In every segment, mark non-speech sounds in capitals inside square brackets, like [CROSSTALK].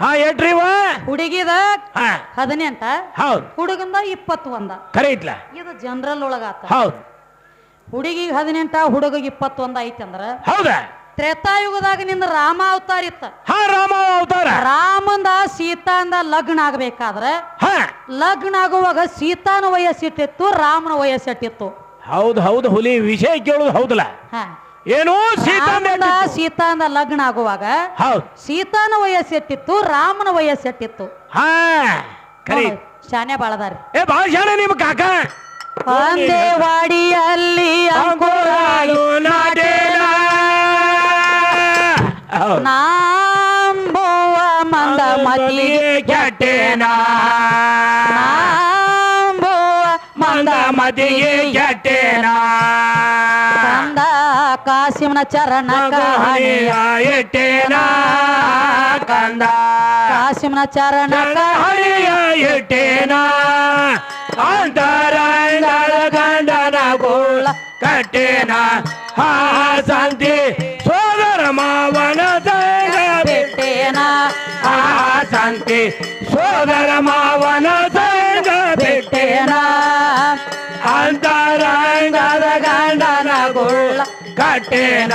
ಹಾ ಏಟ್ರಿವ ಹುಡುಗಿದ ಹಾ. ಹದಿನೆಂಟ ಹೌದು. ಹುಡುಗಂದ ಇಪ್ಪತ್ತು ಒಂದ. ಖರೆ ಐತ್ಲ ಇದು ಜನರಲ್ ಒಳಗಾತ ಹೌದು. ಹುಡುಗಿಗೆ ಹದಿನೆಂಟ ಹುಡುಗಿಗೆ ಇಪ್ಪತ್ತೊಂದ ಐತಿ ಅಂದ್ರ? ಹೌದಾ? ತ್ರೇತಾಯುಗದಾಗ ನಿಂದ ರಾಮ ಅವತಾರ ಇತ್ತ. ಹಾ ರಾಮ ಅವತಾರ. ರಾಮಂದ ಸೀತಾಂದ ಲಗ್ನ ಆಗ್ಬೇಕಾದ್ರ? ಹಾ. ಲಗ್ನ ಆಗುವಾಗ ಸೀತಾನ ವಯಸ್ಸಿಟ್ಟಿತ್ತು ರಾಮನ ವಯಸ್ಸಿಟ್ಟಿತ್ತು. ಹೌದು ಹೌದು ಹುಲಿ ವಿಷಯ ಕೇಳುದು ಹೌದಲ್ಲ. ಹಾ. ಏನು ಸೀತಾನ ಸೀತಾನ ಲಗ್ನ ಆಗುವಾಗ ಹೌದು. ಸೀತಾನ ವಯಸ್ಸೆಟ್ಟಿತ್ತು ರಾಮನ ವಯಸ್ಸೆಟ್ಟಿತ್ತು ಹಾ ಶಾನೆ ಬಾಳದಾರಿ ಏ ಭಾಳ ಶಾನೆ ನಿಮ್ ಕಾಕ. ಹೌದು. ನಾಂಬುವ ಮಂದ ಮತಿಗೆ ಕೆಟ್ಟೇನ. ನಾಂಬುವ ಮಂದ ಮಂದ ಮತಿಗೆ ಕೆಟ್ಟೇನ. ಕಾಸಿಮನ ಚರಣ ಹಣಿಯ ಇಟ್ಟೇನ ಕಂದ. ಕಾಸಿಮನ ಚರಣ ಹಣಿಯ ಇಟ್ಟೇನ ಅಂತರಂಗದ ಗಂಡನ ಗೋಳ ಕಟ್ಟೇನ ಹಾ ಸಂತಿ. ಸೋದರ ಮಾವನ ಸಂಗ ಬಿಟ್ಟೇನ ಆ ಸಂತಿ. ಸೋದರ ಮಾವನ ಸಂಗ ಬಿಟ್ಟೇನ ಅಂತರಂಗದ ಗಂಡನ ಗೋಳ ಕಟ್ಟೇನ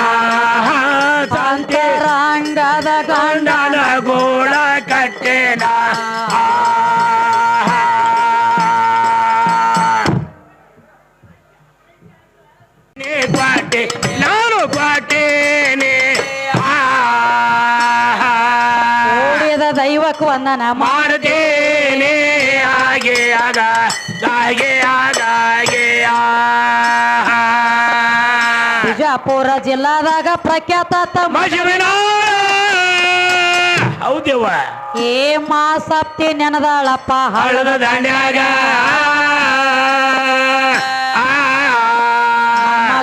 ಗಂಡ ಗಂಡನ ಗೋಳ ಕಟ್ಟೇನ ಕ್ವಾಟೆ ನಾನು ಕ್ವಾಟೇನೆ ಓಡಿದ ದೈವಕ್ಕೆ ವಂದನ. ಮಾಡ್ತೇನೆ. ಹಾಗೆ ಆಗ ಹಾಗೆ ಆಗ ಹಾಗೆ ಆ. ಬಿಜಾಪುರ ಜಿಲ್ಲಾದಾಗ ಪ್ರಖ್ಯಾತ ಮಜವಿನ ಏ ಮಾ ಸಪ್ತಿ ನೆನದಾಳಪ್ಪ ಹಳದ ದಾಂಡ್ಯಾಗ.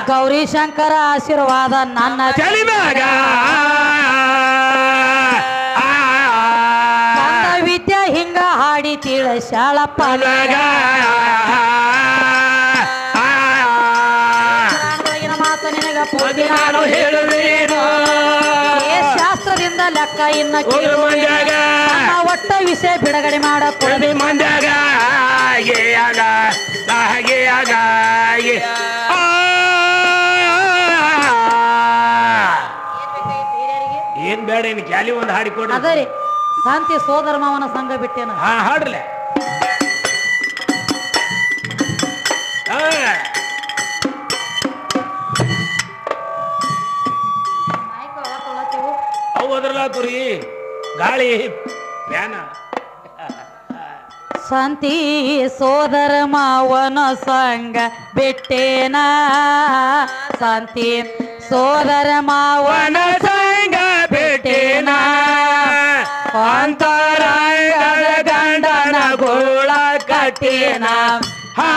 ಗೌರಿ ಶಂಕರ ಆಶೀರ್ವಾದ ನನ್ನ. ನನ್ನ ವಿದ್ಯೆ ಹಿಂಗ ಹಾಡಿ ತಿಳ ಪಲಗ ಪೂರ್ತಿ ನಾನು ಹೇಳುವೇನು ಶಾಸ್ತ್ರದಿಂದ ಲೆಕ್ಕ ಇನ್ನ ಒಟ್ಟ ವಿಷಯ ಬಿಡುಗಡೆ ಮಾಡ ಪ್ರತಿ ಮಂದ್ಯಾಗ ಹಾಗೆ ಆಗ ಹಾಗೆ ಆಗ. ಏನ್ ಬೇಡ ಇನ್ ಗ್ಯಾಲಿ ಒಂದು ಹಾಡಿಕೊಡ್ರಿ ಅದೇ ಶಾಂತಿ ಸೋದರ ಮಾವನ ಸಂಘ ಬಿಟ್ಟೇನ ಹಾ ಅದ್ರಲ್ಲಾತುರಿ ಗಾಳಿ ಫ್ಯಾನ ಶಾಂತಿ ಸೋದರ ಮಾವನ ಸಂಗ ಬಿಟ್ಟೇನ? ಶಾಂತಿ ಸೋದರ ಮಾವನ ವನ ಸಂಗ ಬಿಟ್ಟೇನ? ಅಂತರಂಗದ ಗಂಡನ ಗೋಳ ಕಟ್ಟೇನ? ಹಾ,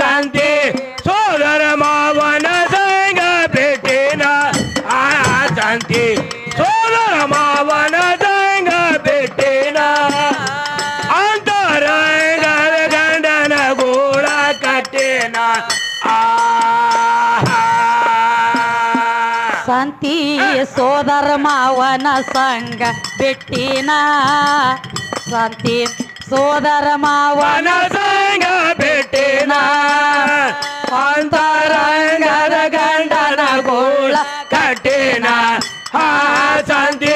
ಸಂತಿ ಸೋದರ ಮಾವನ ಸಂಗ ಬಿಟ್ಟೇನ? ಆ ಸಂತಿ ಸೋದರ ಮಾವನ ಸಂಗ ಭೇಟೇನ ಅಂತರಂಗದ ಗಂಡನ ಗೋಳ ಕಟ್ಟೇನ ಆ ಶಾಂತಿ ಸೋದರ ಮಾವನ ಸಂಘ ಬಿಟ್ಟಿನ ಶಾಂತಿ ಸೋದರ ಮಾವನ ವನ ಸಂಗ ಭೇಟೇನ ಅಂತರಂಗದ ಗಂಡನ ಗೋಳ ಕಟ್ಟೇನ ಹಾ ಸಂತಿ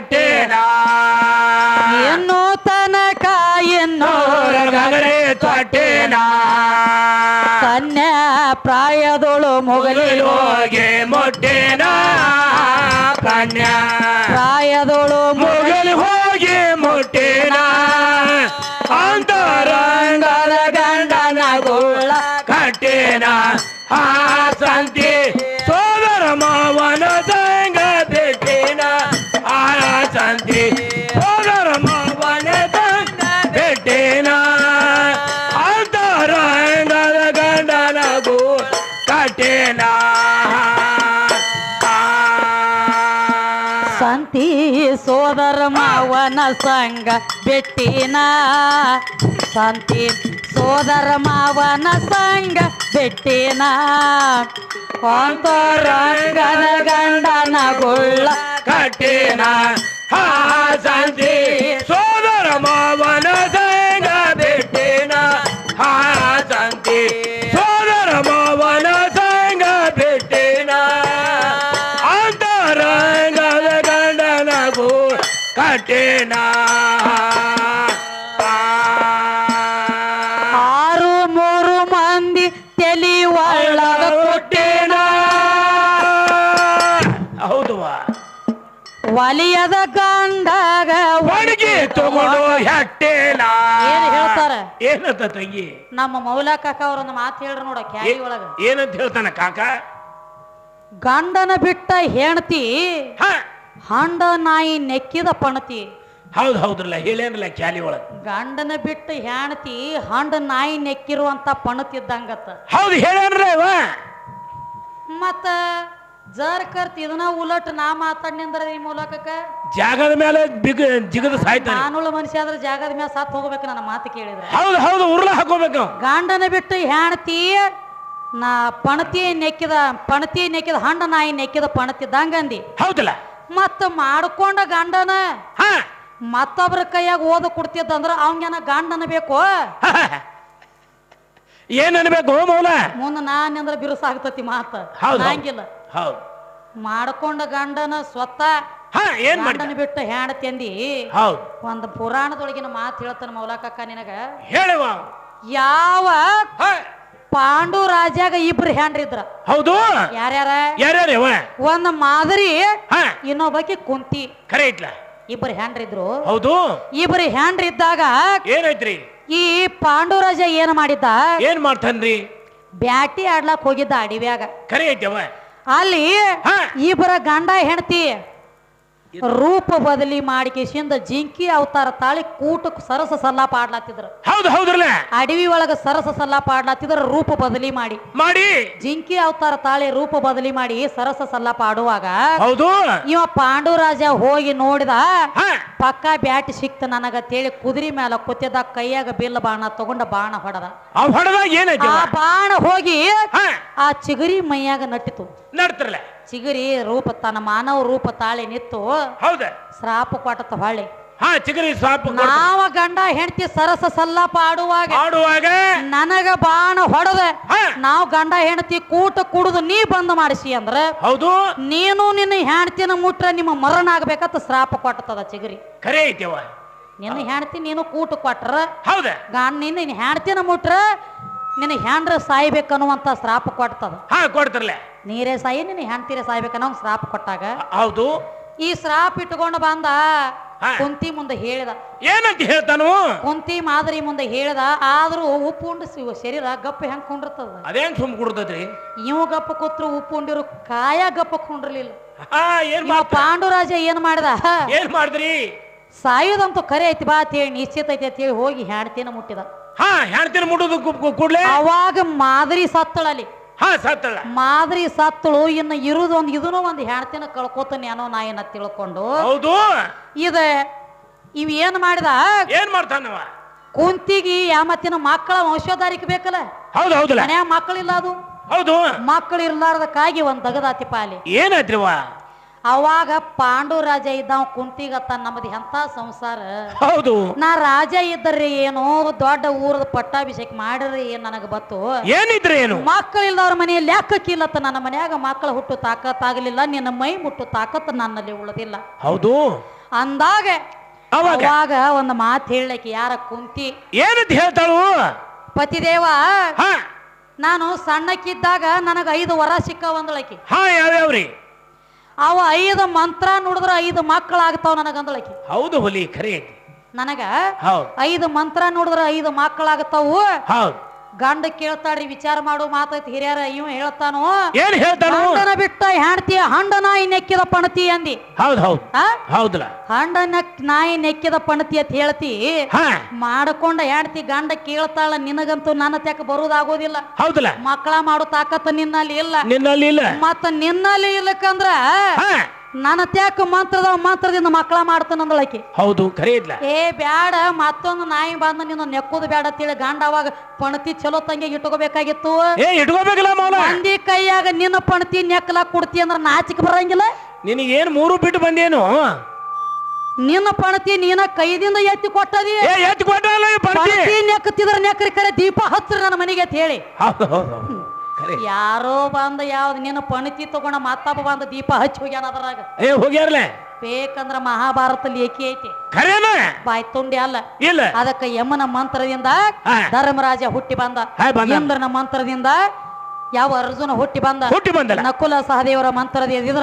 ತೊಟ್ಟೆನ ಎನ್ನೋ ತನಕ ಎನ್ನೋರ ಗಗಡೆ ತೊಟ್ಟೆನ? ಕನ್ಯಾ ಪ್ರಾಯದೊಳು ಮುಗಲಿ ಹೋಗಿ ಮೊಟ್ಟೆನ? ಕನ್ಯಾ ಪ್ರಾಯದೊಳು ಮುಗಲು ಹೋಗಿ ಮೊಟ್ಟೇನಾ? ಅಂತರಂಗದ ಗಂಡನ ಗೋಳ ಕಟ್ಟೇನ? ಆ ಸಂತಿ ಸೋದರ ಮಾವನ தந்தி மாவனத பெட்டேனா ಸಂತಿ ಸೋದರ ಮಾವನ ಸಂಗ ಬೆಟ್ಟಿನ ಸಂತಿ ಸೋದರ ಮಾವನ ಸಂಗ ಬೆಟ್ಟಿನ ಕಾಂತರಂಗನ ಗಂಡನ ಗುಳ್ಳ ಕಟ್ಟಿನ ಹಾ ಸಂತಿ ಸೋದರ ಮಾವನ ಸಂಗ ಬಿಟ್ಟಿನ ಹಾ ಸಂತಿ ಸೋದರ ಮಾವನ ಸಂಗ ಬಿಟ್ಟಿನ ಅಂತರಂಗದ ಗಂಡನಗೂ ಕಟ್ಟಿನ ಒಲಿಯದ ಗಂಡಾಗ ಒಣಗಿ ತಗೊಂಡು ಹೆಟ್ಟೇನ ಏನ್ ಹೇಳ್ತಾರ? ಏನಂತ ತಂಗಿ? ನಮ್ಮ ಮೌಲ ಕಾಕ ಅವ್ರೊಂದು ಮಾತು ಹೇಳ್ರಿ ನೋಡ ಕ್ಯಾಲಿ ಒಳಗ. ಏನಂತ ಹೇಳ್ತಾನ ಕಾಕ? ಗಂಡನ ಬಿಟ್ಟ ಹೆಣ್ತಿ ಹಂಡ ನಾಯಿ ನೆಕ್ಕಿದ ಪಣತಿ. ಹೌದ್ ಹೌದ್ರಲ್ಲ ಹೇಳೇನಲ್ಲ ಕ್ಯಾಲಿ ಒಳಗ? ಗಂಡನ ಬಿಟ್ಟು ಹೆಣ್ತಿ ಹಂಡ ನಾಯಿ ನೆಕ್ಕಿರುವಂತ ಪಣತಿದ್ದಂಗತ್ತ ಹೌದು ಹೇಳೇನ್ರ ಮತ್ತ ಜರ್ ಕರ್ತ್ ಇದನ್ನ ಉಲಟ್ ನಾ ಮಾತಾಡ್ನಿಂದ್ರ ಈ ಮೂಲಕ ಜಾಗದ ಮೇಲೆ ಬಿಗ ಜಿಗದ ಸಾಯ್ತಾನೆ. ನಾನುಳ ಮನುಷ್ಯ ಆದ್ರೆ ಜಾಗದ ಮೇಲೆ ಸತ್ ಹೋಗ್ಬೇಕು ನನ್ನ ಮಾತು ಕೇಳಿದ್ರೆ. ಹೌದು ಹೌದು ಉರುಳ ಹಾಕೋಬೇಕು ಗಂಡನ ಬಿಟ್ಟು ಹೆಣ್ತಿ ನಾ ಪಣತಿ ನೆಕ್ಕಿದ ಪಣತಿ ನೆಕ್ಕಿದ ಹಂಡ ನಾಯಿ ನೆಕ್ಕಿದ ಪಣತಿದ್ದಂಗ ಅಂದಿ. ಹೌದಲ್ಲ. ಮತ್ತ ಮಾಡ್ಕೊಂಡ ಗಂಡನ ಹ. ಮತ್ತೊಬ್ರ ಕೈಯಾಗ ಓದ ಕೊಡ್ತಿದ್ದಂದ್ರ ಅವಂಗೇನ ಗಂಡನ ಬೇಕು. ಏನ್ ಅನ್ಬೇಕು ಮೌಲ ಮುಂದ ಅಂದ್ರೆ ಬಿರುಸಾಗ್ತತಿ ಮಾತ. ಹೌದು. ಹಂಗಿಲ್ಲ. ಹೌದು. ಮಾಡ್ಕೊಂಡ ಗಂಡನ ಸ್ವತಃ ಹಾ ಏನ್ ಮಾಡಿ ಗಂಡನ ಬಿಟ್ಟು ತಂದಿ. ಹೌದು. ಒಂದು ಪುರಾಣದೊಳಗಿನ ಮಾತು ಹೇಳ್ತಾನ ಮೌಲಾಕಕ್ಕ ನಿನಗ. ಹೇಳುವ. ಯಾವ ಹ. ಪಾಂಡು ರಾಜ್ಯಾಗ ಇಬ್ರು ಹೆಂಡ್ರಿದ್ರ ಹೌದು. ಯಾರ್ಯಾರ? ಒಂದ್ ಮಾದರಿ ಹಾ. ಇನ್ನೊಬ್ಬಕಿ ಕುಂತಿ. ಖರೆ ಇಟ್ಲ. ಇಬ್ರು ಹೆಂಡ್ರಿದ್ರು ಹೌದು. ಇಬ್ರು ಹೆಂಡ್ರಿದ್ದಾಗ ಏನೈತ್ರಿ ಈ ಪಾಂಡುರಾಜ ಏನ್ ಮಾಡಿದ್ದ? ಏನ್ ಮಾಡ್ತಾನ್ರಿ? ಬ್ಯಾಟಿ ಆಡ್ಲಾಕ್ ಹೋಗಿದ್ದ ಅಡಿವ್ಯಾಗ. ಕರೆ ಐತವ ಅಲ್ಲಿ. ಇಬ್ಬರ ಗಂಡ ಹೆಂಡತಿ ರೂಪ ಬದಲಿ ಮಾಡಿಕೆಸಿಂದ ಜಿಂಕಿ ಅವತಾರ ತಾಳಿ ಕೂಟ ಸರಸ ಸಲ್ಲಾಪ ಆಡ್ಲಾತಿದ್ರು ಹೌದು ಹೌದ್ರಲ್ಲ? ಅಡವಿ ಒಳಗ ಸರಸ ಸಲ್ಲಾಪ ಆಡ್ಲಾತಿದ್ರ ರೂಪ ಬದಲಿ ಮಾಡಿ. ಮಾಡಿ? ಜಿಂಕಿ ಅವತಾರ ತಾಳಿ ರೂಪ ಬದಲಿ ಮಾಡಿ ಸರಸ ಸಲ್ಲಾಪ ಆಡುವಾಗ ಹೌದು. ಇವ ಪಾಂಡುರಾಜ ಹೋಗಿ ನೋಡಿದ ಪಕ್ಕ ಬ್ಯಾಟ್ ಸಿಕ್ತ ತೇಳಿ ಕುದುರೆ ಮೇಲೆ ಕೊತ್ತಿದ ಕೈಯಾಗ ಬಿಲ್ಲ ಬಾಣ ತಗೊಂಡ ಬಾಣ ಹೊಡೆದ. ಆ ಬಾಣ ಹೋಗಿ ಆ ಚಿಗುರಿ ಮೈಯಾಗ ನಟ್ಟಿತು. ನಡ್ತಿರಲ್ಲ ಚಿಗುರಿ ರೂಪ ತನ್ನ ಮಾನವ ರೂಪ ತಾಳಿ ನಿತ್ತು ಹೌದ? ಶ್ರಾಪ ಕೊಟ್ಟತ ಹೊಳ್ಳಿ. ಹಾ ಚಿಗರಿ ಕೊಡ್ತ- ನಾವ ಗಂಡ ಹೆಂಡತಿ ಸರಸ ಸಲ್ಲಾಪ ಆಡುವಾಗ ಆಡುವಾಗ? ನನಗ ಬಾಣ ಹೊಡೆದ. ನಾವು ಗಂಡ ಹೆಂಡತಿ ಕೂಟ ಕುಡಿದು ನೀ ಬಂದ್ ಮಾಡಿಸಿ ಅಂದ್ರ ಹೌದು. ನೀನು ನಿನ್ನ ಹೆಂಡತಿನ ಮುಟ್ರೆ ನಿಮ್ಮ ಮರಣ ಆಗ್ಬೇಕಂತ ಶ್ರಾಪ ಕೊಟ್ಟತದ ಚಿಗುರಿ. ಕರೆ ಐತಿವ ನಿನ್ನ ಹೆಂಡತಿ ನೀನು ಕೂಟ ಕೊಟ್ರ ಹೌದ? ಗಂಡ ನಿನ್ನ ಹೆಂಡತಿನ ಮುಟ್ರೆ ನಿನ್ನ ಹೆಂಡ್ರ ಸಾಯ್ಬೇಕನ್ನುವಂತ ಶ್ರಾಪ ಕೊಡ್ತದ ಹಾ ಕೊಡ್ತಿರಲ್ಲ ನೀರೇ ಸಾಯಿ ನಿನ್ನ ಹೆಂಡ್ತಿರೇ ಸಾಯ್ಬೇಕನ್ನೋ ಒಂದ್ ಶ್ರಾಪ ಕೊಟ್ಟಾಗ ಹೌದು. ಈ ಶ್ರಾಪ್ ಇಟ್ಕೊಂಡು ಬಂದ ಹಾ. ಕುಂತಿ ಮುಂದೆ ಹೇಳಿದ. ಏನಂತ ಹೇಳ್ತಾನು? ಕುಂತಿ ಮಾದರಿ ಮುಂದೆ ಹೇಳಿದ ಆದ್ರೂ ಉಪ್ಪು ಉಂಡು ಸಿ- ಶರೀರ ಗಪ್ಪ ಹೆಂಗ್ ಕೊಂಡಿರ್ತದ? ಅದೇನ್ ಸುಮ್ ಕುಡ್ದದ್ರಿ? ಇವ್ ಗಪ್ಪ ಕೂತ್ರು ಉಪ್ಪು ಉಂಡಿರು ಕಾಯ ಗಪ್ಪ ಕೊಂಡಿರ್ಲಿಲ್ಲ. ಹಾ ಏನ್ ಇವ ಮಾಡ್ತ ಪಾಂಡುರಾಜ ಏನ್ ಮಾಡಿದ? ಏನ್ ಮಾಡಿದ್ರಿ? ಸಾಯೋದಂತೂ ಕರೆ ಐತಿ ಬಾ ಅಂತ ಹೇಳಿ ನಿಶ್ಚಿತ ಐತಿ ಅಂತ ಹೇಳಿ ಹೋಗಿ ಹೆಣ್ತಿನ ಮುಟ್ಟಿದ. ಹಾ ಹೆಣ್ತಿನ ಮುಟ್ಟುದು ಕೂಡ್ಲೆ? ಅವಾಗ ಮಾದರಿ ಸತ್ತಳಲ್ಲಿ. ಹಾ ಸತ್ತಳ ಮಾದರಿ ಸತ್ತಳು ಇನ್ನು ಇರುದು ಒಂದು ಇದನ್ನು ಒಂದು ಹೆಣ್ತಿನ ಕಳ್ಕೊತಾನೆ ಅನ್ನೋ ನಾಯಿನ ಏನ ತಿಳ್ಕೊಂಡು ಹೌದು. ಇದ ಇವ್ ಏನ್ ಮಾಡಿದ? ಏನ್ ಮಾಡ್ತಾನವ ಕುಂತಿಗಿ ಯಾಮತ್ತಿನ ಮಕ್ಕಳ ವಂಶೋಧಾರಿಕೆ ಬೇಕಲ್ಲ? ಹೌದು ಹೌದು ಮನ್ಯಾಗ ಮಕ್ಕಳಿಲ್ಲ ಅದು. ಹೌದು. ಮಕ್ಕಳು ಇರ್ಲಾರ್ದಕ್ಕಾಗಿ ಒಂದ್ ತಗದಾತಿ ಪಾಲಿ. ಏನಾಯ್ತ್ರಿವ ಅವಾಗ ಪಾಂಡು ರಾಜ ಇದ್ದಾವ ಕುಂತಿಗತ್ತ ನಮ್ದು ಎಂತ ಸಂಸಾರ? ಹೌದು. ನಾ ರಾಜ ಇದ್ದರೆ ಏನೋ ದೊಡ್ಡ ಊರದ ಪಟ್ಟಾಭಿಷೇಕ ಮಾಡಿದ್ರೆ ಏನ್ ನನಗ ಬತ್ತು ಏನಿದ್ರೆ ಏನು? ಮಕ್ಕಳಿಲ್ಲದವ್ರ ಮನೆಯಲ್ಲಿ ಲೆಕ್ಕಕ್ಕಿಲ್ಲತ್ತ ನನ್ನ ಮನ್ಯಾಗ ಮಕ್ಕಳ ಹುಟ್ಟು ತಾಕತ್ತಾಗಲಿಲ್ಲ ನಿನ್ನ ಮೈ ಮುಟ್ಟು ತಾಕತ್ ನನ್ನಲ್ಲಿ ಉಳದಿಲ್ಲ. ಹೌದು. ಅಂದಾಗ ಅವಾಗ? ಒಂದು ಮಾತು ಹೇಳಕ್ಕೆ ಯಾರ ಕುಂತಿ? ಏನಂತ ಹೇಳ್ತಾಳು? ಪತಿದೇವ ನಾನು ಸಣ್ಣಕ್ಕಿದ್ದಾಗ ನನಗ ಐದು ವರ ಸಿಕ್ಕ ಒಂದಳಕಿ ಹಾ ಯಾವ್ಯಾವ್ರಿ? ಅವ ಐದು ಮಂತ್ರ ನೋಡಿದ್ರೆ ಐದು ಮಕ್ಕಳಾಗ್ತಾವ ನನಗಂದಳಕಿ. ಹೌದು ಹುಲಿ ಖರೆ. ನನಗ ಹೌದು. ಐದು ಮಂತ್ರ ನೋಡಿದ್ರೆ ಐದು ಮಕ್ಕಳಾಗ್ತಾವು. ಹೌದು. ಗಂಡ ಕೇಳ್ತಾಳ್ರಿ ವಿಚಾರ ಮಾಡೋ ಮಾತೈತಿ ಹಿರಿಯರ ಇವ ಹೇಳ್ತಾನೋ ಏನ್ ಹೇಳ್ತಾನು? ಗಂಡನ ಬಿಟ್ಟ ಹೆಂಡತಿ ಹಂಡ ನಾಯಿ ನೆಕ್ಕಿದ ಪಣತಿ ಅಂದಿ. ಹೌದು ಹೌದು. ಹೌದಲ್ಲ ಹಂಡ ನಕ್ ನಾಯಿ ನೆಕ್ಕಿದ ಪಣತಿ ಅಂತ ಹೇಳ್ತಿ. ಮಾಡ್ಕೊಂಡ ಹೆಣ್ತಿ ಗಂಡ ಕೇಳ್ತಾಳ ನಿನಗಂತೂ ನನ್ನ ತೆಕ್ಕ ಬರುದಾಗೋದಿಲ್ಲ. ಹೌದಲ್ಲ ಮಕ್ಕಳ ಮಾಡೋ ತಾಕತ್ತ ನಿನ್ನಲ್ಲಿ ಇಲ್ಲ. ನಿನ್ನಲ್ಲಿ ಇಲ್ಲ. ಮತ್ತ ನಿನ್ನಲ್ಲಿ ಇಲ್ಲಕಂದ್ರ ನನ್ನ ತ್ಯಾಕ ಮಂತ್ರದ ಮಂತ್ರದಿಂದ ಮಕ್ಕಳ ಮಾಡ್ತಾನಂದಳಕಿ ಹೌದು ಖರೆ ಇಲ್ಲ ಏ ಬ್ಯಾಡ ಮತ್ತೊಂದು ನಾಯಿ ಬಂದ ನಿನ್ನ ನೆಕ್ಕುದು ಬ್ಯಾಡ ತಿಳಿ ಗಂಡ ಅವಾಗ ಪಣತಿ ಚಲೋ ತಂಗಿ ಇಟ್ಕೋಬೇಕಾಗಿತ್ತು. ಏ ಇಟ್ಕೋಬೇಕಲ್ಲ ಮೌನ ಮಂದಿ ಕೈಯಾಗ ನಿನ್ನ ಪಣತಿ ನೆಕ್ಕಲ ಕೊಡ್ತಿ ಅಂದ್ರ ನಾಚಿಕೆ ಬರಂಗಿಲ್ಲ? ಏನು ಮೂರು ಬಿಟ್ಟು ಬಂದೇನು ನಿನ್ನ ಪಣತಿ ನೀನ ಕೈದಿಂದ ಎತ್ತಿ ಕೊಟ್ಟದಿ? ಏ ಎತ್ ಕೊಟ್ಟಲ್ಲ ಪಣತಿ? ನೆಕ್ಕತ್ತಿದ್ರ ನೆಕ್ಕರಿ ಕರೆ ದೀಪ ಹಚ್ಚ್ರಿ ನನ್ನ ಮನೆಗೆ ಅಂತ ಹೇಳಿ. ಹೌದು ಹೌದು. ಯಾರೋ ಬಂದ ಯಾವ್ದು ನಿನ್ನ ಪಣತಿ ತಗೊಂಡ ಮತ್ತಪ್ಪ ಬಂದ ದೀಪ ಹಚ್ಚಿ ಹೋಗ್ಯಾನ ಅದ್ರಾಗ. ಏ ಹೋಗ್ಯಾರ್ಲೆ? ಬೇಕಂದ್ರ ಮಹಾಭಾರತ ಲೇಖಿ ಐತಿ. ಖರೇನ? ಬಾಯ್ ತುಂಡಿ ಅಲ್ಲ. ಇಲ್ಲ. ಅದಕ್ಕೆ ಯಮನ ಮಂತ್ರದಿಂದ ಧರ್ಮರಾಜ ಹುಟ್ಟಿ ಬಂದ. ಇಂದ್ರನ ಮಂತ್ರದಿಂದ ಯಾವ ಅರ್ಜುನ ಹುಟ್ಟಿ ಬಂದ? ಹುಟ್ಟಿ ಬಂದಲ್ಲ. ನಕುಲ ಸಹದೇವರ ಮಂತ್ರದಿಂದ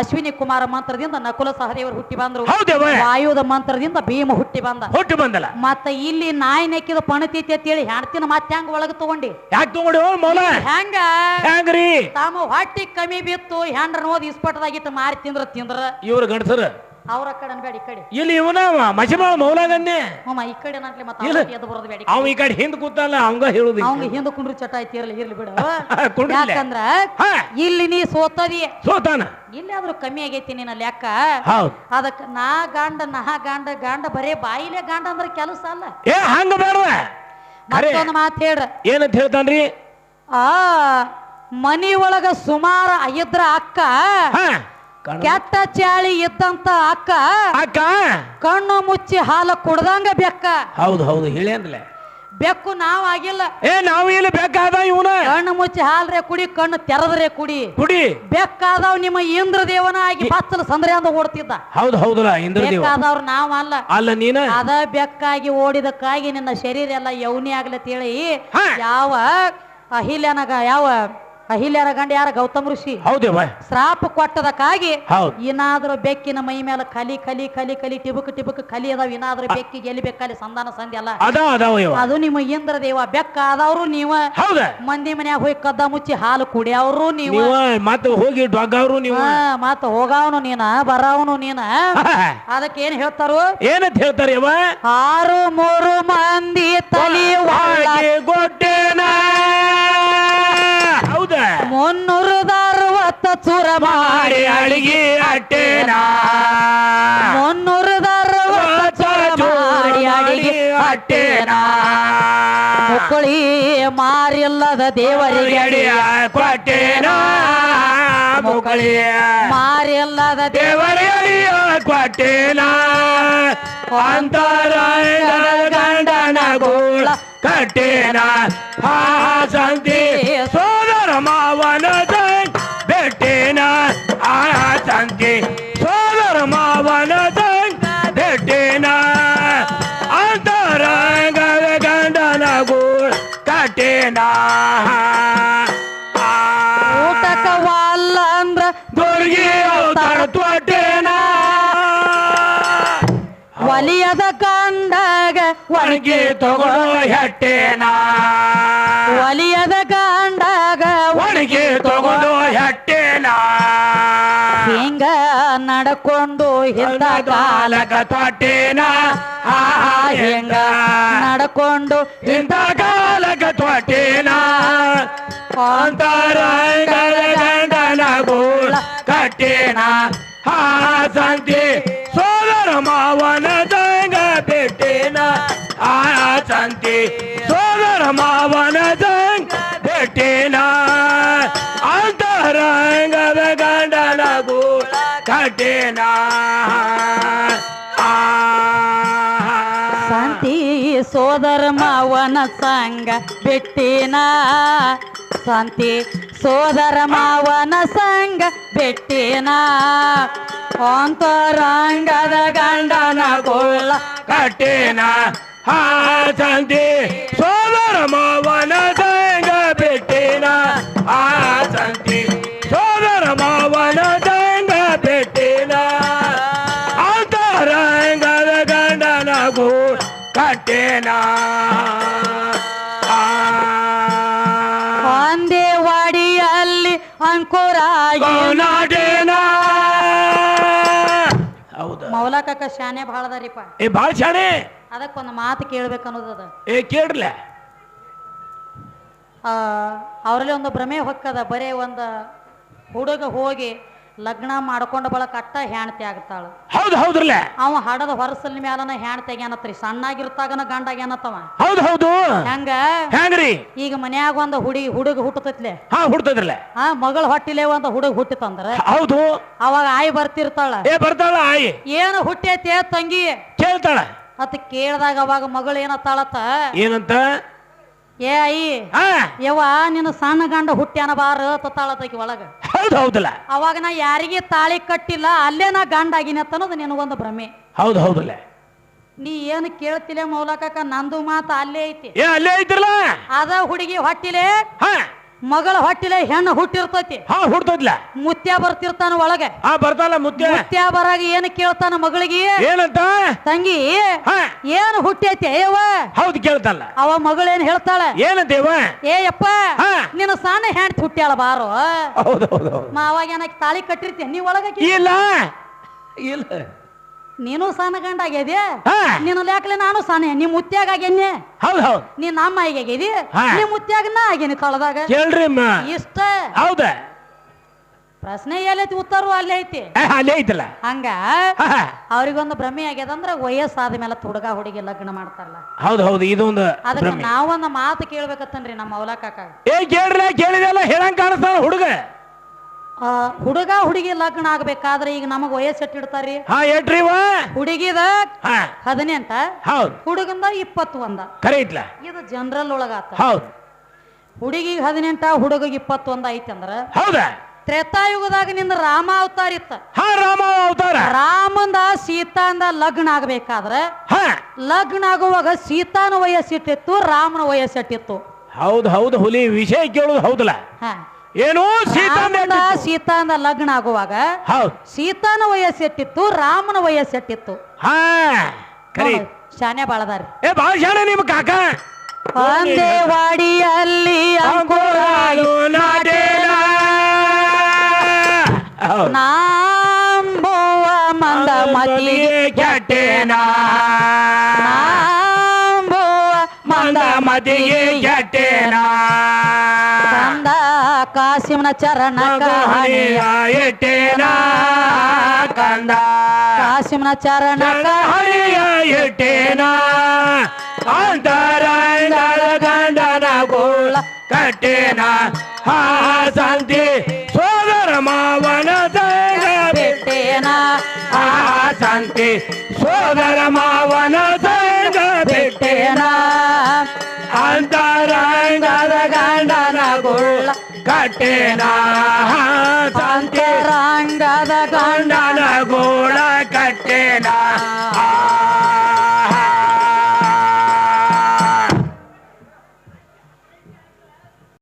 ಅಶ್ವಿನಿ ಕುಮಾರ ಮಂತ್ರದಿಂದ ನಕುಲ ಸಹದೇವರು ಹುಟ್ಟಿ ಬಂದ್ರು. ಆಯುಧ ವಾಯುದ ಮಂತ್ರದಿಂದ ಭೀಮ ಹುಟ್ಟಿ ಬಂದ. ಹುಟ್ಟಿ ಬಂದಲ್ಲ. ಮತ್ತ ಇಲ್ಲಿ ನಾಯಿ ನೆಕ್ಕಿದ ಅಂತ ಹೇಳಿ ಹೆಣ್ತಿನ ಮತ್ತೆ ಹೆಂಗ ಒಳಗ ತಗೊಂಡಿ? ಹೆಂಗ ಹೆಂಗ್ರಿ? ತಾಮ ಹೊಟ್ಟಿ ಕಮ್ಮಿ ಬಿತ್ತು ಹೆಂಡ್ರ ನೋದ್ ಇಸ್ಪಟದಾಗಿತ್ತು ಮಾರಿ ತಿಂದ್ರ ತಿಂದ್ರ. ಇವ್ರ ಗಂಡಸರ ಅವ್ರ ಕಡೆ ಅನ್ಬೇಡಿ ಈ ಕಡೆ. ಇಲ್ಲಿ ಇವನ ಮಸಿಮಾಳ ಮೌಲಾಗನ್ನೇ. ಹ್ಮ್ ಈ ಕಡೆ ನಟ್ಲಿ ಮತ್ತೆ ಇಲ್ಲ. ಎದ್ದು ಬರೋದು ಬೇಡಿ ಅವ ಈ ಕಡೆ ಹಿಂದ್ ಕೂತಲ್ಲ ಅವಂಗ ಹೇಳುದು ಅವಂಗ ಹಿಂದ ಕುಂಡ್ರಿ ಚಟ ಐತಿ ಇರ್ಲಿ ಇರ್ಲಿ ಬಿಡು. [LAUGHS] ಕುಂಡ್ರಿಲ್ಲ. ಯಾಕಂದ್ರ ಹಾ. ಇಲ್ಲಿ ನೀ ಸೋತದಿ. ಸೋತಾನ. ಇಲ್ಲಿ ಆದ್ರೂ ಕಮ್ಮಿ ಆಗೈತಿ ನಿನ್ನ ಲೆಕ್ಕ. ಹೌದು. ಅದಕ್ಕ ನಾ ಗಾಂಡ ನಾ ಗಾಂಡ ಗಾಂಡ ಬರೇ ಬಾಯಿಲೆ ಗಾಂಡ ಅಂದ್ರ ಕೆಲಸ ಅಲ್ಲ. ಏ ಹಂಗ ಬೇಡ ಖರೆ ಮತ್ತೊಂದು ಮಾತು ಹೇಳ್ರ ಏನಂತ ಹೇಳ್ತಾನ್ರಿ? ಆ ಮನಿ ಒಳಗ ಸುಮಾರ ಅಯ್ಯದ್ರ ಅಕ್ಕ ಹಾ. ಕೆಟ್ಟ ಚಾಳಿ ಇದ್ದಂತ ಅಕ್ಕ ಅಕ್ಕ! ಕಣ್ಣು ಮುಚ್ಚಿ ಹಾಲು ಕುಡ್ದಂಗ ಬೆಕ್ಕ. ಹೌದು ಹೌದು ಹೇಳೇನ್ಲೆ ಬೆಕ್ಕು ನಾವ್ ಆಗಿಲ್ಲ. ಏ ನಾವು ಇಲ್ಲಿ ಬೇಕಾದ ಇವನ? ಕಣ್ಣು ಮುಚ್ಚಿ ಹಾಲ್ರೆ ಕುಡಿ ಕಣ್ಣು ತೆರೆದ್ರೆ ಕುಡಿ. ಕುಡಿ. ಬೆಕ್ಕಾದವ್ ನಿಮ್ಮ ಇಂದ್ರ ದೇವನ ಆಗಿ ಬಚ್ಚಲ ಸಂದ್ರೆ ಅಂತ ಓಡ್ತಿದ್ದ. ಹೌದು ಹೌದಲ್ಲ ಇಂದ್ರದೇವ. ಬೇಕಾದವ್ರು ನಾವ್ ಅಲ್ಲ. ಅಲ್ಲ ನೀನ? ಅದ ಬೆಕ್ಕಾಗಿ ಓಡಿದಕ್ಕಾಗಿ ನಿನ್ನ ಶರೀರ ಎಲ್ಲ ಯೌನಿ ಆಗ್ಲತ್ತೇಳಿ. ಯಾವ ಅಹಿಲ್ಯನಗ ಯಾವ ಅಹಿಲ್ಯರ ಗಂಡ ಯಾರ? ಗೌತಮ್ ಋಷಿ. ಹೌದೇವ ಶ್ರಾಪ ಕೊಟ್ಟದಕ್ಕಾಗಿ ಹೌದು. ಏನಾದ್ರೂ ಬೆಕ್ಕಿನ ಮೈ ಮೇಲೆ ಕಲಿ ಕಲಿ ಕಲಿ ಕಲಿ ಟಿಬುಕ್ ಟಿಬುಕ್ ಕಲಿ ಅದಾವ. ಏನಾದ್ರೂ ಬೆಕ್ಕಿಗೆ ಎಲ್ಲಿ ಬೇಕಲ್ಲಿ ಸಂಧಾನ ಸಂಧಿ ಅಲ್ಲ. ಅದಾವ ಅದಾವ ಇವ ಅದು ನಿಮ್ಮ ಇಂದ್ರ ದೇವ ಬೆಕ್ಕ ಆದವ್ರು ನೀವ. ಹೌದ. ಮಂದಿ ಮನ್ಯಾಗ ಹೋಗಿ ಕದ್ದ ಮುಚ್ಚಿ ಹಾಲು ಕುಡಿಯವ್ರು ನೀವು. ನೀವು ಮತ್ತೆ ಹೋಗಿ ಡೊಗ್ಗವ್ರು ನೀವು. ಹಾ, ಮತ್ತ ಹೋಗವನು ನೀನ ಬರವನು ನೀನ. ಅದಕ್ಕೆ ಏನ್ ಹೇಳ್ತಾರು? ಏನಂತ ಹೇಳ್ತಾರೆ ಇವ ಆರು ಮೂರು ಮಂದಿ ತಲಿ ಒಳಗ ಹಾಗೆ ಅರವತ್ತ ಚೂರ ಮಾಡಿ ಅಡಿಗೆ ಅಟ್ಟೇನ ಮುನ್ನೂರದ ಅರವತ್ತ ಚೂರ ಮಾಡಿ ಅಡಿಗೆ ಅಟ್ಟೇನ ಮುಕ್ಕಳಿ ಮಾರಿಲ್ಲದ ದೇವರಿಗೆ ಅಡಿಯ ಕೊಟ್ಟೇನ ಮುಕಳಿಯ ಮಾರಿಲ್ಲದ ದೇವರ ಅಡಿಯ ಕೊಟ್ಟೇನ ಅಂತರಾಯಣ ಗಂಡನ ಗೋಳ ಕಟ್ಟೇನ ಹಾ ಸಂತಿ ಒಣಗಿ ತಗೋ ಹೆಟ್ಟೇನ? ಒಲಿಯದ ಕಂಡಾಗ ಒಣಗಿ ತಗೋ ಹೆಟ್ಟೇನ? ಹಿಂಗ ನಡ್ಕೊಂಡು ಹಿಂದ ಕಾಲ ಕಾಲಕ ತೊಟ್ಟೇನ? ಆ ಹೆಂಗ ನಡ್ಕೊಂಡು ಹಿಂದ ಕಾಲಕ ತೊಟ್ಟೇನ? ಅಂತರಂಗದ ಗಂಡನ ಗೋಳ ಕಟ್ಟೇನ? ಹಾ ಸಂತಿ ಸೋದರ ಮಾವನ ದಂಗ ಬೆಟ್ಟೇನ? ಆ ಸಂತಿ ಸೋದರ ಮಾವನ ತಂಗ ಬೆಟ್ಟೇನ ಅಂತರಂಗದ ಗಂಡನ ಗೋಳ ಕಟ್ಟೇನ. ಆ. ಶಾಂತಿ ಸೋದರ ಮಾವನ ಸಂಗ ಬಿಟ್ಟಿನ ಶಾಂತಿ ಸೋದರ ಮಾವನ ಸಂಗ ಬಿಟ್ಟಿನ ಅಂತರಂಗದ ಗಂಡನ ಗೋಳ ಕಟ್ಟೇನ. ಹಾ ಸಂತಿ ಸೋದರ ಮಾವನ ದಂಗ ಬೆಟ್ಟಿನ ಆ ಸಂತಿ ಸೋದರ ಮಾವನ ದಂಗ ಬೆಟ್ಟೇನ ಅಂತರಂಗದ ಗಂಡನ ಗೂಡ್ ಕಟ್ಟೇನ. ಒಂದೇ ವಾಡಿಯಲ್ಲಿ ಅಂಕುರಾಗಿ ನಾಡೇನ ಹೌದು. ಮೌಲಕ ಶಾನೆ ಭಾಳ ಅದಾರಿಪ್ಪ. ಏ ಬಾಳ ಶಾಣೆ ಅದಕ್ಕೊಂದು ಮಾತು ಕೇಳ್ಬೇಕನ್ನೋದದ ಏ ಕೇಳ್ರಲ್ಲ ಅವರಲ್ಲಿ ಒಂದು ಭ್ರಮೆ ಹೊಕ್ಕದ ಬರೇ ಒಂದು ಹುಡುಗ ಹೋಗಿ ಲಗ್ನ ಮಾಡ್ಕೊಂಡ ಬಳಕ ಅಟ್ಟ ಹೆಣ್ತಿ ಆಗ್ತಾಳ. ಹೌದು ಹೌದ್ರಲ್ಲ ಅವ ಹಡದ ಹೊರಸಲ್ ಮ್ಯಾಲನ ಹೆಣ್ ತೆಗ್ಯಾನತ್ರಿ ಸಣ್ಣಾಗಿರ್ತಾಗನ ಗಂಡಾಗ್ಯಾನತ್ತವ. ಹೌದು ಹೌದು. ಹೆಂಗ? ಹೆಂಗ್ರಿ? ಈಗ ಮನ್ಯಾಗ ಒಂದು ಹುಡುಗಿ ಹುಡುಗ ಹುಟ್ಟತೈತ್ಲೆ. ಹಾ ಹುಡ್ತದ್ರಲ್ಲ ಹಾ ಮಗಳ ಹೊಟ್ಟಿಲೆ ಒಂದ್ ಹುಡುಗ ಹುಟ್ಟಿತಂದ್ರ. ಹೌದು. ಅವಾಗ ಆಯಿ ಬರ್ತಿರ್ತಾಳ. ಏ ಬರ್ತಾಳ ಆಯಿ. ಏನು ಹುಟ್ಟೈತೆ ತಂಗಿ? ಕೇಳ್ತಾಳ. ಅತ್ ಕೇಳ್ದಾಗ ಅವಾಗ ಮಗಳು ಏನತ್ತಾಳತ್ತ? ಏನಂತ? ಏ ಅಯ್ಯಿ ಹಾ ಯವ್ವ ನಿನ್ನ ಸಣ್ಣ ಗಂಡ ಹುಟ್ಟ್ಯಾನ ಬಾರ ತತ್ತಾಳತಕಿ ಒಳಗ. ಹೌದು ಹೌದಲ್ಲ. ಅವಾಗ ನಾ ಯಾರಿಗೆ ತಾಳಿ ಕಟ್ಟಿಲ್ಲ ಅಲ್ಲೇ ನಾ ಗಂಡ ಆಗಿನತ್ತನದು ಅಂತ ಅನ್ನೋದು ನಿನಗೊಂದು ಭ್ರಮೆ. ಹೌದು ಹೌದಲ್ಲ. ನೀ ಏನು ಕೇಳ್ತಿಲ್ಲ ಮೌಲಕ ನಂದು ಮಾತು ಅಲ್ಲೇ ಐತಿ. ಅಲ್ಲೇ ಐತ್ರಲ್ಲ? ಅದ ಹುಡುಗಿ ಹೊಟ್ಟಿಲೆ ಹಾ. ಮಗಳ ಹೊಟ್ಟಿಲೆ ಹೆಣ್ಣು ಹುಟ್ಟಿರ್ತೈತಿ. ಹಾ ಹುಡ್ತದ್ಲ. ಮುತ್ಯ ಬರ್ತಿರ್ತಾನ ಒಳಗೆ. ಹಾ ಬರ್ತಾಲ ಮುತ್ಯ ಮುತ್ಯ ಬರಾಗ ಏನು ಕೇಳ್ತಾನ ಮಗಳಿಗೆ? ಏನಂತ? ತಂಗಿ ಹಾ. ಏನು ಹುಟ್ಟೈತಿ ಅಯ್ಯವ ಹೌದು ಕೇಳ್ತಾಳ. ಅವ ಮಗಳೇನ್ ಹೇಳ್ತಾಳೆ? ಏನಂತ ಏ ಯಪ್ಪ ಹಾ. ನಿನ್ನ ಸಣ್ಣ ಹೆಣ್ತಿ ಹುಟ್ಟ್ಯಾಳ ಬಾರು? ಹೌದು ಹೌದು ಹೌದು. ಮಾ ಅವಾಗ ಏನಕ್ಕೆ ತಾಳಿ ಕಟ್ಟಿರ್ತೀನಿ ನೀ ಒಳಗೆ ಇಲ್ಲ. ಇಲ್ಲ. ನೀನು ಸಣ್ಣ ಗಂಡ ಆಗ್ಯದಿ ಹಾ. ನಿನ್ನ ಲೆಕ್ಕಲೆ ನಾನು ಸಣ್ಣ. ನಿಮ್ ಮುತ್ಯಾಗ ಆಗೇನೆ ಹೌದು ಹೌದು. ನೀನ್ ನಮ್ಮ ಆಗ್ಯಾಗಿದಿ ಹಾ. ನೀ ಮುತ್ಯಾಗ ನಾ ಆಗ್ಯಾನಿ ತಳದಾಗ ಕೇಳ್ರಿ ಅಮ್ಮ. ಇಷ್ಟ? ಹೌದ. ಪ್ರಶ್ನೆ ಎಲ್ಲೈತಿ ಉತ್ತರ ಅಲ್ಲೇ ಐತಿ. ಏ, ಅಲ್ಲೇ ಐತಲ್ಲ. ಹಂಗ? ಹಾ, ಹಾ. ಅವ್ರಿಗೊಂದು ಭ್ರಮೆ ಆಗ್ಯದಂದ್ರ ವಯಸ್ಸಾದ ಮೇಲೆ ಹುಡುಗ ಹುಡುಗಿ ಲಗ್ನ ಮಾಡ್ತಾರಲ್ಲ. ಹೌದು ಹೌದು ಇದೊಂದು ಅದಕ್ಕೆ ಭ್ರಮೆ. ನಾವೊಂದು ಮಾತು ಕೇಳ್ಬೇಕತ್ತನ್ರಿ ನಮ್ಮ ಮೌಲ ಕಾಕ ಏ ಕೇಳ್ರಿ ಕೇಳಿದೆಲ್ಲ ಹೇಳಂಗ್ ಕಾಣಿಸ್ತಾನ ಹುಡುಗ. ಆ, ಹುಡುಗ ಹುಡುಗಿ ಲಗ್ನ ಆಗ್ಬೇಕಾದ್ರೆ ಈಗ ನಮಗ್ ವಯಸ್ಸು ಎಟ್ಟಿಡ್ತಾರ್ರಿ ಹಾ ಹುಡುಗಿದ ಹಾ. ಹದಿನೆಂಟ ಹೌದು. ಹುಡುಗಂದ ಇಪ್ಪತ್ತು ಒಂದ ಇದು ಜನರಲ್ ಒಳಗಾತ ಹೌದು. ಹುಡುಗಿಗೆ ಹದಿನೆಂಟ ಹುಡುಗಿಗೆ ಇಪ್ಪತ್ತೊಂದ ಐತಂದ್ರ ಹೌದಾ? ತ್ರೇತಾಯುಗದಾಗ ನಿಂದ ರಾಮ ಅವತಾರ ಇತ್ತ. ಹಾ ರಾಮ ಅವತಾರ. ರಾಮಂದ ಸೀತಾಂದ ಲಗ್ನ ಆಗ್ಬೇಕಾದ್ರೆ ಹಾ. ಲಗ್ನ ಆಗುವಾಗ ಸೀತಾನ ವಯಸ್ಸಿಟ್ಟಿತ್ತು ರಾಮನ ವಯಸ್ಸಿಟ್ಟಿತ್ತು. ಹೌದು ಹೌದು ಹುಲಿ ವಿಷಯ ಕೇಳುದು ಹೌದಲ್ಲ. ಹಾ. ಏನು ಸೀತಾ ಸೀತಾನ ಲಗ್ನ ಆಗುವಾಗ ಹೌದು. ಸೀತಾನ ವಯಸ್ಸೆಟ್ಟಿತ್ತು ರಾಮನ ವಯಸ್ಸೆಟ್ಟಿತ್ತು ಹಾ ಕರಿ ಶಾನೆ ಬಾಳದಾರಿ ಏ ಭಾಳ ಶಾನೆ ನಿಮ್ ಕಾಕ. ಒಂದೇ ವಾಡಿಯಲ್ಲಿ ನಾಟೇನ. ಹೌದು. ನಾಂಬುವ ಮಂದ ಮತಿಗೆ ಕೆಟ್ಟೇನ. ನಾಂಬುವ ಮಂದ ಮತಿಗೆ ಕೆಟ್ಟೇನ. ಕಾಸಿಮನ ಚರಣ ಹಣಿಯ ಇಟ್ಟೇನ ಕಂದ ಕಾಸಿಮನ ಚರಣ ಹಣಿಯ ಇಟ್ಟೇನ ಅಂತರಂಗದ ಗಂಡನ ಗೋಳ ಕಟ್ಟೇನ ಹಾ ಸಂತಿ ಸೋದರ ಮಾವನ ಸಂಗ ಬಿಟ್ಟೇನ ಆ ಸಂತಿ ಸೋದರ ಮಾವನ ಸಂಗ ಬಿಟ್ಟೇನ ಅಂತರಂಗದ ಗಂಡನ ಗೋಳ ಕಟ್ಟೇನ ಅಂತರಂಗದ ಕಂಡನ ಗಂಡನ ಗೋಳ